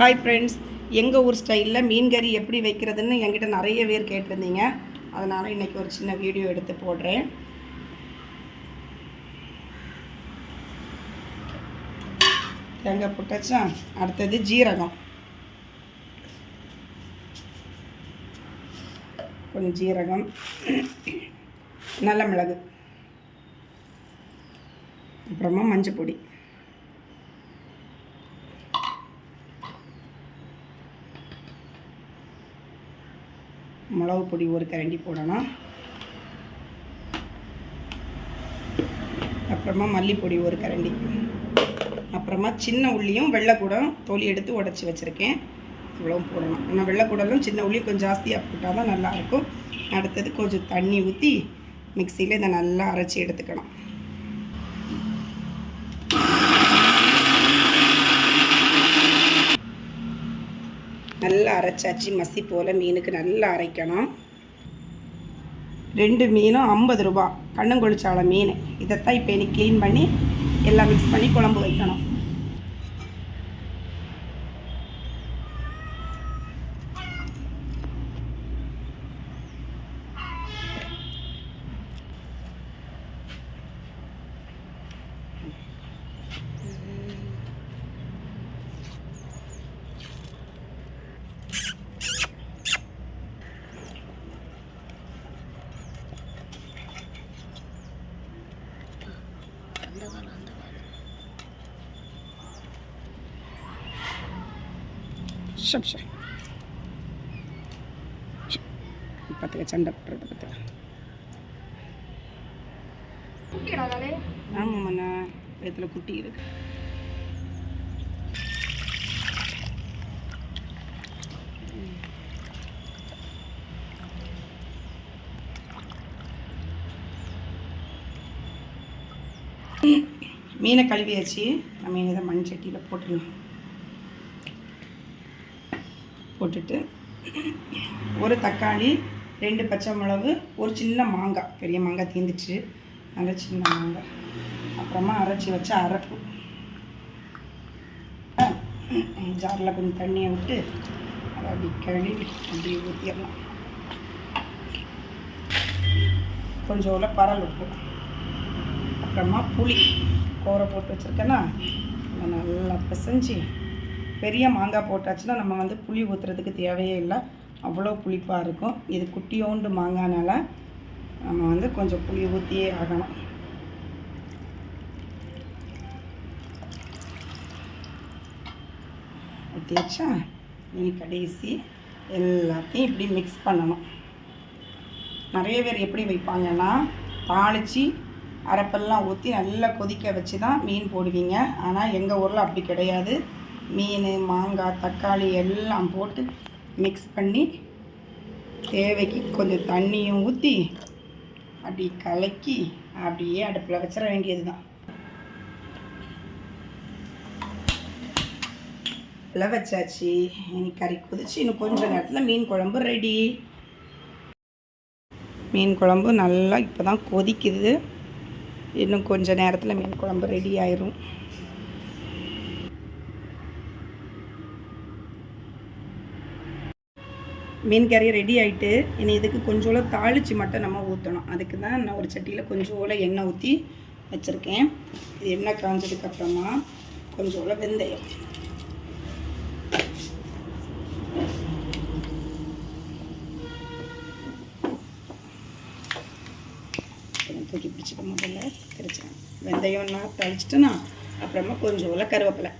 Hi friends எங்கள் ஊர் ஸ்டைலில் மீன் கறி எப்படி வைக்கிறதுன்னு என்கிட்ட நிறைய பேர் கேட்டிருந்தீங்க. அதனால் இன்றைக்கி ஒரு சின்ன வீடியோ எடுத்து போடுறேன். தேங்காய் போட்டாச்சா? அடுத்தது ஜீரகம். கொஞ்சம் ஜீரகம். நல்ல மிளகு. அப்புறமா மஞ்சள் பொடி மிளகு பொடி ஒரு கரண்டி போடணும். அப்புறமா மல்லிப்பொடி ஒரு கரண்டி. அப்புறமா சின்ன உள்ளியும் வெள்ளைக்கூடம் தோலி எடுத்து உடச்சி வச்சுருக்கேன். இவ்வளோ போடணும். ஆனால் வெள்ளைக்கூடலும் சின்ன உள்ளியும் கொஞ்சம் ஜாஸ்தியாக போட்டால் தான் நல்லாயிருக்கும் அடுத்தது கொஞ்சம் தண்ணி ஊற்றி மிக்சியில் இதை நல்லா அரைச்சி எடுத்துக்கணும். நல்லா அரைச்சாச்சு மசி போல் மீனுக்கு நல்லா அரைக்கணும். ரெண்டு மீனும் ஐம்பது ரூபா. கண்ணங்குளிச்சால மீன். இதைத்தான் இப்போ இனி க்ளீன் பண்ணி எல்லாம் மிக்ஸ் பண்ணி குழம்பு வைக்கணும். ஷப் ஷப் பார்த்துக்க சண்டை போட்டுறது பார்த்துக்க ஆமாம்ண்ணா வயிற்றுல குட்டி இருக்கு. மீனை கழுவியாச்சு. நம்ம மீன் இதை மண் சட்டியில் போட்டுடலாம் போட்டுட்டு ஒரு தக்காளி ரெண்டு பச்சை மிளகு ஒரு சின்ன மாங்காய் பெரிய மாங்காய் தீந்துச்சு. நல்ல சின்ன மாங்காய் அப்புறமா அரைச்சி வச்ச அரைப்பு. ஜாரில் கொஞ்சம் தண்ணியை விட்டு அதை அப்படி கழுவி அப்படி ஊற்றிடலாம் கொஞ்சோல பரல் இருக்கும் அப்புறமா புளி. கோரை போட்டு வச்சுருக்கேன்னா நல்லா பிசைஞ்சு பெரிய மாங்காய் போட்டாச்சுன்னா நம்ம வந்து புளி ஊற்றுறதுக்கு தேவையே இல்லை. அவ்வளோ புளிப்பாக இருக்கும். இது குட்டியோண்டு மாங்காய்னால நம்ம வந்து கொஞ்சம் புளி ஊற்றியே ஆகணும். ஊற்றியாச்சா இனி கடைசி எல்லாத்தையும் இப்படி மிக்ஸ் பண்ணணும். நிறைய பேர் எப்படி வைப்பாங்கன்னா தாளித்து அரைப்பெல்லாம் ஊற்றி நல்லா கொதிக்க வச்சு தான் மீன் போடுவீங்க. ஆனால் எங்கள் ஊரில் அப்படி கிடையாது. மீன் மாங்காய் தக்காளி எல்லாம் போட்டு மிக்ஸ் பண்ணி தேவைக்கு கொஞ்சம் தண்ணியும் ஊற்றி அப்படி கலக்கி அப்படியே அடுப்பில் வச்சிட வேண்டியது தான் வச்சாச்சு. இனி கறி கொதிச்சு இன்னும் கொஞ்சம் நேரத்தில் மீன் குழம்பு ரெடி மீன் குழம்பு நல்லா இப்போ தான் கொதிக்குது. இன்னும் கொஞ்சம் நேரத்தில் மீன் குழம்பு ரெடி ஆயிரும். மீன் கறி ரெடி ஆகிட்டு இனி இதுக்கு கொஞ்சோல தாளித்து மட்டும் நம்ம ஊற்றணும் அதுக்கு தான் நான் ஒரு சட்டியில் கொஞ்சோல எண்ணெய் ஊற்றி வச்சுருக்கேன். இது எண்ணெய் காஞ்சதுக்கப்புறமா கொஞ்சோல வெந்தயம். தூக்கி பிடிச்சிக்க முதல்ல திரிச்சிடேன் வெந்தயம் நான் அப்புறமா கொஞ்சோல கருவேப்பிலை.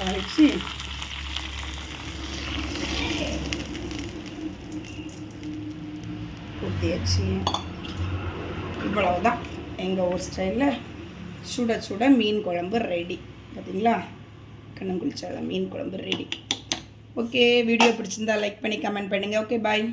தாளித்து ஊற்றியாச்சு இவ்வளவுதான். எங்கள் ஊர் ஸ்டைலில் சுட சுட மீன் குழம்பு ரெடி பார்த்தீங்களா கண்ணங்குளிச்சாத மீன் குழம்பு ரெடி ஓகே வீடியோ பிடிச்சிருந்தா லைக் பண்ணி கமெண்ட் பண்ணுங்கள் ஓகே பாய்